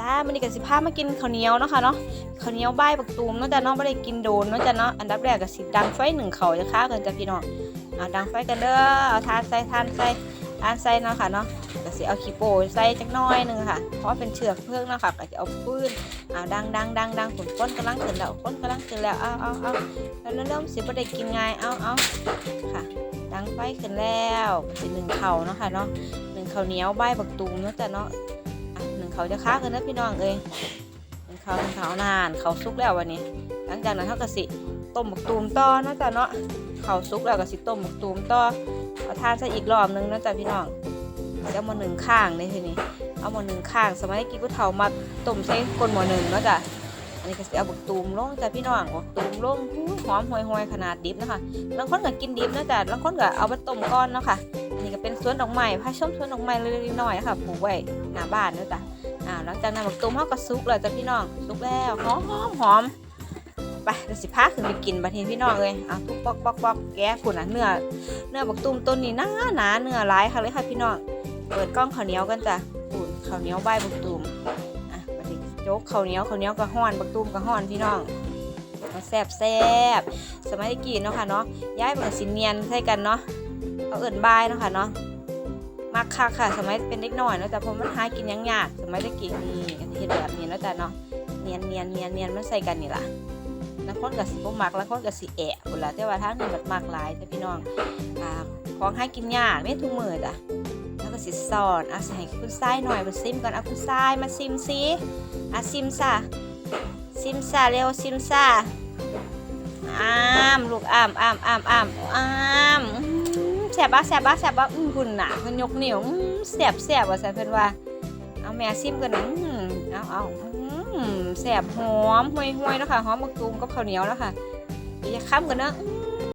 จ้ามันนี่ก็สิพามากินข้าวเหนียวเนาะค่ะเนาะข้าวเหนียวใบายบักตูมเนาะจ้ะเนาะไม่ได้กินโดนเนาะจ้ะเนาะอันดับแรกก็สิดังไฟหนึ่งเขาจะค้ากันจ้ะพี่น้องอ่าดังไฟกันเด้อเอาทานใส่ทานใส่ทานใส่เนาะค่ะเนาะก็สิเอาขี้โป้ใส่จักน้อยหนึงค่ะ เพราะเป็นเชือกเพิ่งเนาะค่ะก็จะเอาปืนเอาดังดังดังดังฝนก้นกำลังขึ้นแล้วก้นกำลังขึ้นแล้วเอาเอาเอาแล้วเริ่มสิบ่ได้กินง่ายเอาเอาค่ะดังไฟขึ้นแล้วสิหนึ่งเข่าเนาะค่ะเนาะหนึ่งข้าวเหนียวใบายบักตูมเนาะจ้ะเนาะ เขาจะค้ากันนะพี่น้องเอ้ยหนึ่งเขาเขานานเขาซุกแล้ววันนี้ หลังจากนั้นเขาก็สิต้มหมกตูมต่อนะจ้ะเนาะเขาซุกแล้วก็สิต้มหมกตูมต่อเอาทานซะอีกรอบหนึงนะจ้ะพี่น้องเอามาหนึ่งข้างเลยทีนี้ เอามาหนึ่งข้าง สมัยกี้กูเฒ่ามาต้มใส่ก้นหม้อหนึ่งนะจ้ะอันนี้ก็สิเอาบักตูมลงจ้ะพี่น้องบักตูมลงหูหอมห่วยๆขนาดดิบนะคะบางคนก็กินดิบนะจ้ะบางคนก็เอาไปต้มก้อนเนาะค่ะอันนี้ก็เป็นสวนดอกไม้พาชมสวนดอกไม้เล็กๆน้อยๆนะคะปลูกไว้หน้าบ้านนะจ้ะ อ่าหลังจากนั้นบักตูมเขาก็สุกแล้วจ้ะพี่น้องสุกแล้วหอมหอมหอมไปเดี๋ยวสิพาขึ้นไปกินบัดนี้พี่น้องเลยอะทุกปอกปอกปอกแกะคุณอะเนื้อเนื้อบักตูมต้นนี้หนาหนาเนื้อหลายค่ะเลยค่ะพี่น้องเปิดกล้องข้าวเหนียวกันจ้ะอุ่นข้าวเหนียวใบบักตูมอะบัดนี้โจ๊กข้าวเหนียวข้าวเหนียวก็ห้อนบักตูมก็ห้อนพี่น้องมาแซ่บแซ่บสมัยตะกี้เนาะค่ะเนาะย้ายมันสิเนียนใส่กันเนาะเอาเอิ่นบายเนาะค่ะเนาะ มักคักค่ะ สมัยเป็นเด็กน้อยเนาะแต่พอมันหากินยังยากสมัยตะกี้นี่เห็นแบบนี้แล้วแต่เนาะเนียนเนียนเนียนเนียนมันใส่กันนี่ล่ะแล้วคนกับสิบมักแล้วคนกับสิแอะพุ่นละแต่ว่าทางนี้มันมักหลายจ้ะพี่น้องอ่าของหากินยากไม่ทุกมือจ้ะแล้วก็สิสอนอะสิให้คุณทรายหน่อยมาซิมก่อนเอะคุณทรายมาซิมซิอะซิมซะซิมซะเร็วซิมซะอ้ามลูกอ้ามอ้ามอ้ามอ้ามอ้าม ซ่บบ้าแซ่บบ้าแซ่บบ้าอื้อหุ่นน่ะเพิ่นยกนิ้วอื้อแซ่บแซ่บว่าซั่นเพิ่นว่า เอาแม่ซิมกันนะอื้อเอาเอาอื้อแซ่บหอมห่วยๆเนาะค่ะหอมมะตูมกับข้าวเหนียวแล้วค่ะอย่าค้ำกันนะอื้